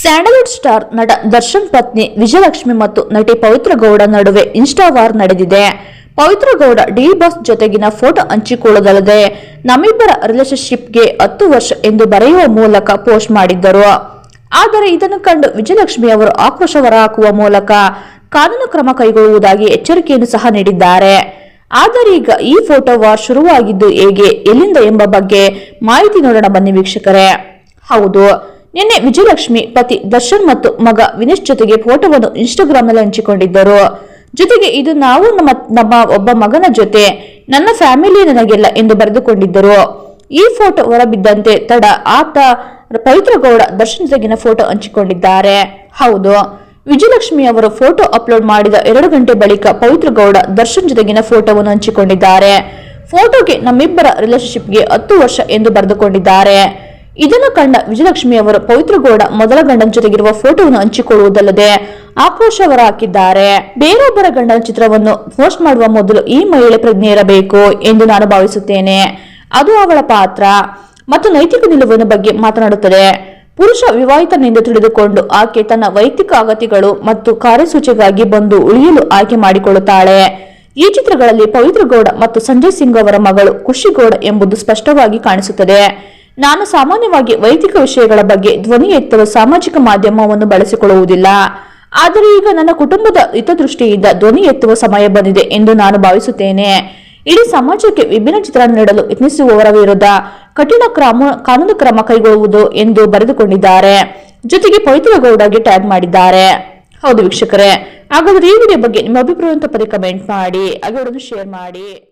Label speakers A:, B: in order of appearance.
A: Sandalwood star ನಟ ದರ್ಶನ್ ಪತ್ನಿ ವಿಜಯಲಕ್ಷ್ಮಿ ಮತ್ತು ನಟಿ ಪವಿತ್ರ ಗೌಡ ನಡುವೆ ಇನ್ಸ್ಟಾ ವಾರ್ ನಡೆದಿದೆ. ಪವಿತ್ರ ಗೌಡ ಡಿ ಬಾಸ್ ಜೊತೆಗಿನ ಫೋಟೋ ಹಂಚಿಕೊಳ್ಳುವುದಲ್ಲದೆ ನಮ್ಮಿಬ್ಬರ ರಿಲೇಶನ್ಶಿಪ್ಗೆ ಹತ್ತು ವರ್ಷ ಎಂದು ಬರೆಯುವ ಮೂಲಕ ಪೋಸ್ಟ್ ಮಾಡಿದ್ದರು. ಆದರೆ ಇದನ್ನು ಕಂಡು ವಿಜಯಲಕ್ಷ್ಮಿ ಅವರು ಆಕ್ರೋಶ ಹೊರಹಾಕುವ ಮೂಲಕ ಕಾನೂನು ಕ್ರಮ ಕೈಗೊಳ್ಳುವುದಾಗಿ ಎಚ್ಚರಿಕೆಯನ್ನು ಸಹ ನೀಡಿದ್ದಾರೆ. ಆದರೆ ಈಗ ಈ ಫೋಟೋ ವಾರ್ ಶುರುವಾಗಿದ್ದು ಹೇಗೆ, ಎಲ್ಲಿಂದ ಎಂಬ ಬಗ್ಗೆ ಮಾಹಿತಿ ನೋಡೋಣ ಬನ್ನಿ ವೀಕ್ಷಕರೇ. ಹೌದು ನಿನ್ನೆ ವಿಜಯಲಕ್ಷ್ಮಿ ಪತಿ ದರ್ಶನ್ ಮತ್ತು ಮಗ ವಿನೇಶ್ ಜೊತೆಗೆ ಫೋಟೋವನ್ನು ಇನ್ಸ್ಟಾಗ್ರಾಮ್ನಲ್ಲಿ ಹಂಚಿಕೊಂಡಿದ್ದರು. ಜೊತೆಗೆ ಇದು ನಾವು ನಮ್ಮ ನಮ್ಮ ಒಬ್ಬ ಮಗನ ಜೊತೆ, ನನ್ನ ಫ್ಯಾಮಿಲಿ ನನಗೆಲ್ಲ ಎಂದು ಬರೆದುಕೊಂಡಿದ್ದರು. ಈ ಫೋಟೋ ಹೊರಬಿದ್ದಂತೆ ತಡ ಆತ ಪವಿತ್ರ ಗೌಡ ದರ್ಶನ್ ಜೊತೆಗಿನ ಫೋಟೋ ಹಂಚಿಕೊಂಡಿದ್ದಾರೆ. ಹೌದು, ವಿಜಯಲಕ್ಷ್ಮಿ ಅವರು ಫೋಟೋ ಅಪ್ಲೋಡ್ ಮಾಡಿದ ಎರಡು ಗಂಟೆ ಬಳಿಕ ಪವಿತ್ರ ಗೌಡ ದರ್ಶನ್ ಜೊತೆಗಿನ ಫೋಟೋವನ್ನು ಹಂಚಿಕೊಂಡಿದ್ದಾರೆ. ಫೋಟೋಗೆ ನಮ್ಮಿಬ್ಬರ ರಿಲೇಶನ್ಶಿಪ್ಗೆ ಹತ್ತು ವರ್ಷ ಎಂದು ಬರೆದುಕೊಂಡಿದ್ದಾರೆ. ಇದನ್ನು ಕಂಡ ವಿಜಯಲಕ್ಷ್ಮಿ ಅವರು ಪವಿತ್ರಗೌಡ ಮೊದಲ ಗಂಡನ ಜೊತೆಗಿರುವ ಫೋಟೋವನ್ನು ಹಂಚಿಕೊಳ್ಳುವುದಲ್ಲದೆ ಆಕ್ರೋಶ ಹೊರಹಾಕಿದ್ದಾರೆ. ಬೇರೊಬ್ಬರ ಗಂಡನ ಚಿತ್ರವನ್ನು ಪೋಸ್ಟ್ ಮಾಡುವ ಮೊದಲು ಈ ಮಹಿಳೆ ಪ್ರಜ್ಞೆ ಇರಬೇಕು ಎಂದು ನಾನು ಭಾವಿಸುತ್ತೇನೆ. ಅದು ಅವಳ ಪಾತ್ರ. ಮತ್ತು ನೈತಿಕ ನಿಲುವಿನ ಬಗ್ಗೆ ಮಾತನಾಡುತ್ತದೆ. ಪುರುಷ ವಿವಾಹಿತನೆಂದು ತಿಳಿದುಕೊಂಡು ಆಕೆ ತನ್ನ ವೈಯಕ್ತಿಕ ಅಗತ್ಯಗಳು ಮತ್ತು ಕಾರ್ಯಸೂಚಿಗಾಗಿ ಬಂದು ಉಳಿಯಲು ಆಯ್ಕೆ ಮಾಡಿಕೊಳ್ಳುತ್ತಾಳೆ. ಈ ಚಿತ್ರಗಳಲ್ಲಿ ಪವಿತ್ರಗೌಡ ಮತ್ತು ಸಂಜಯ್ ಸಿಂಗ್ ಅವರ ಮಗಳು ಖುಷಿಗೌಡ ಎಂಬುದು ಸ್ಪಷ್ಟವಾಗಿ ಕಾಣಿಸುತ್ತದೆ. ನಾನು ಸಾಮಾನ್ಯವಾಗಿ ವೈದಿಕ ವಿಷಯಗಳ ಬಗ್ಗೆ ಧ್ವನಿ ಎತ್ತಲು ಸಾಮಾಜಿಕ ಮಾಧ್ಯಮವನ್ನು ಬಳಸಿಕೊಳ್ಳುವುದಿಲ್ಲ. ಆದರೆ ಈಗ ನನ್ನ ಕುಟುಂಬದ ಹಿತದೃಷ್ಟಿಯಿಂದ ಧ್ವನಿ ಎತ್ತುವ ಸಮಯ ಬಂದಿದೆ ಎಂದು ನಾನು ಭಾವಿಸುತ್ತೇನೆ. ಇಡೀ ಸಮಾಜಕ್ಕೆ ವಿಭಿನ್ನ ಚಿತ್ರಣ ನೀಡಲು ಯತ್ನಿಸುವವರ ವಿರುದ್ಧ ಕಠಿಣ ಕ್ರಮ, ಕಾನೂನು ಕ್ರಮ ಕೈಗೊಳ್ಳುವುದು ಎಂದು ಬರೆದುಕೊಂಡಿದ್ದಾರೆ. ಜೊತೆಗೆ ಪವಿತ್ರ ಗೌಡಗೆ ಟ್ಯಾಗ್ ಮಾಡಿದ್ದಾರೆ. ಹೌದು ವೀಕ್ಷಕರೇ, ಹಾಗಾದ್ರೆ ಈ ವಿಡಿಯೋ ಬಗ್ಗೆ ನಿಮ್ಮ ಅಭಿಪ್ರಾಯ ಅಂತ ಪದೇ ಕಮೆಂಟ್ ಮಾಡಿ, ಹಾಗೆ ಶೇರ್ ಮಾಡಿ.